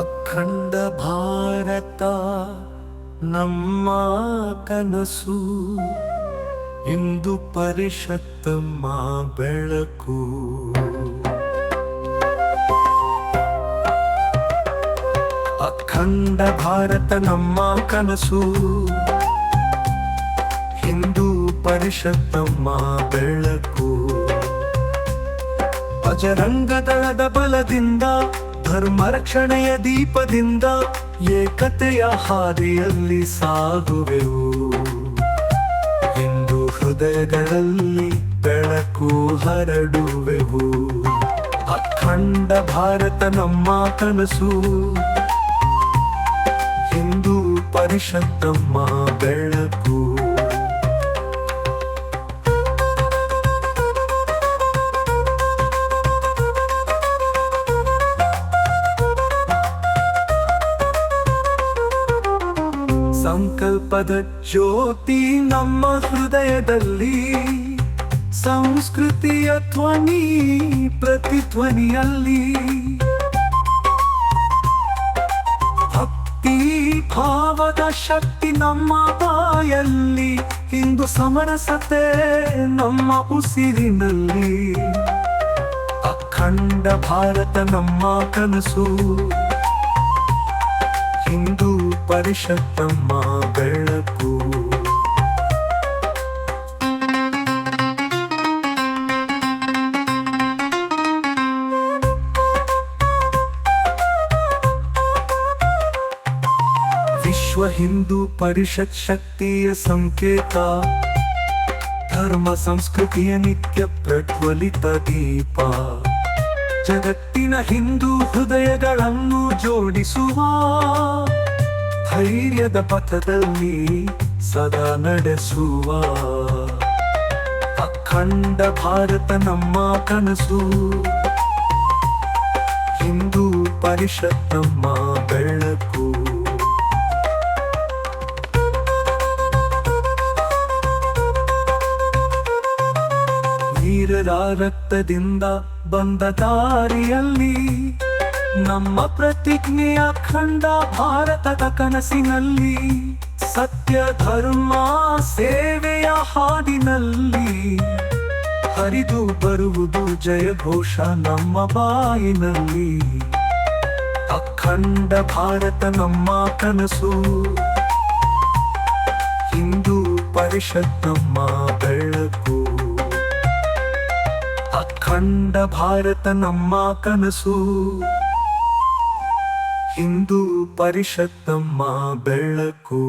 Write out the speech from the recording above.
ಅಖಂಡ ಭಾರತ, ನಮ್ಮ ಕನಸು. ಇಂದು ಪರಿಷತ್ತಮ್ಮ ಬೆಳಕು. ಅಖಂಡ ಭಾರತ, ನಮ್ಮ ಕನಸು. ಹಿಂದೂ ಮಾ ಬೆಳಕು. ಅಜರಂಗದಳದ ಬಲದಿಂದ ಧರ್ಮ ರಕ್ಷಣೆಯ ದೀಪದಿಂದ ಏಕತೆಯ ಹಾದಿಯಲ್ಲಿ ಸಾಗುವೆವು. ಇಂದು ಹೃದಯಗಳಲ್ಲಿ ಬೆಳಕು ಹರಡುವೆವು. ಅಖಂಡ ಭಾರತ ನಮ್ಮ ಕನಸು. ಹಿಂದೂ ಪರಿಷತ್ತಮ್ಮ ಬೆಳಕು. ಸಂಕಲ್ಪದ ಜ್ಯೋತಿ ನಮ್ಮ ಹೃದಯದಲ್ಲಿ. ಸಂಸ್ಕೃತಿಯ ಧ್ವನಿ ಪ್ರತಿಧ್ವನಿಯಲ್ಲಿ ಭಕ್ತಿ, ಭಾವದ ಶಕ್ತಿ ನಮ್ಮ ಬಾಯಲ್ಲಿ. ಇಂದು ಸಮರಸತೆ ನಮ್ಮ ಉಸಿರಿನಲ್ಲಿ. ಅಖಂಡ ಭಾರತ ನಮ್ಮ ಕನಸು. ಹಿಂದೂ ಪರಿಷತ್ತಮ್ಮ ಬೆಳಕು. ವಿಶ್ವ ಹಿಂದೂ ಪರಿಷತ್ ಶಕ್ತಿಯ ಸಂಕೇತ. ಧರ್ಮ ಸಂಸ್ಕೃತಿಯ ನಿತ್ಯ ಪ್ರಜ್ವಲಿತ ದೀಪ. ಜಗತ್ತಿನ ಹಿಂದೂ ಹೃದಯಗಳನ್ನು ಜೋಡಿಸುವ ಧೈರ್ಯದ ಪಥದಲ್ಲಿ ಸದಾ ನಡೆಸುವ. ಅಖಂಡ ಭಾರತ ನಮ್ಮ ಕನಸು. ಹಿಂದೂ ಪರಿಷತ್ ನಮ್ಮ ಬೆಳಕು. ವೀರರ ರಕ್ತದಿಂದ ಬಂದ ದಾರಿಯಲ್ಲಿ ನಮ್ಮ ಪ್ರತಿಜ್ಞೆಯ ಖಂಡ ಭಾರತದ ಕನಸಿನಲ್ಲಿ, ಸತ್ಯ, ಧರ್ಮ, ಸೇವೆಯ ಹಾಡಿನಲ್ಲಿ ಹರಿದು ಬರುವುದು ಜಯಘೋಷ ನಮ್ಮ ಬಾಯಿನಲ್ಲಿ. ಅಖಂಡ ಭಾರತ ನಮ್ಮ ಕನಸು. ಹಿಂದೂ ಪರಿಷತ್ ನಮ್ಮ ಬೆಳಕು. ಅಖಂಡ ಭಾರತ ನಮ್ಮ ಕನಸು. ಹಿಂದೂ ಪರಿಷತ್ತಮ್ಮ ಬೆಳಕು.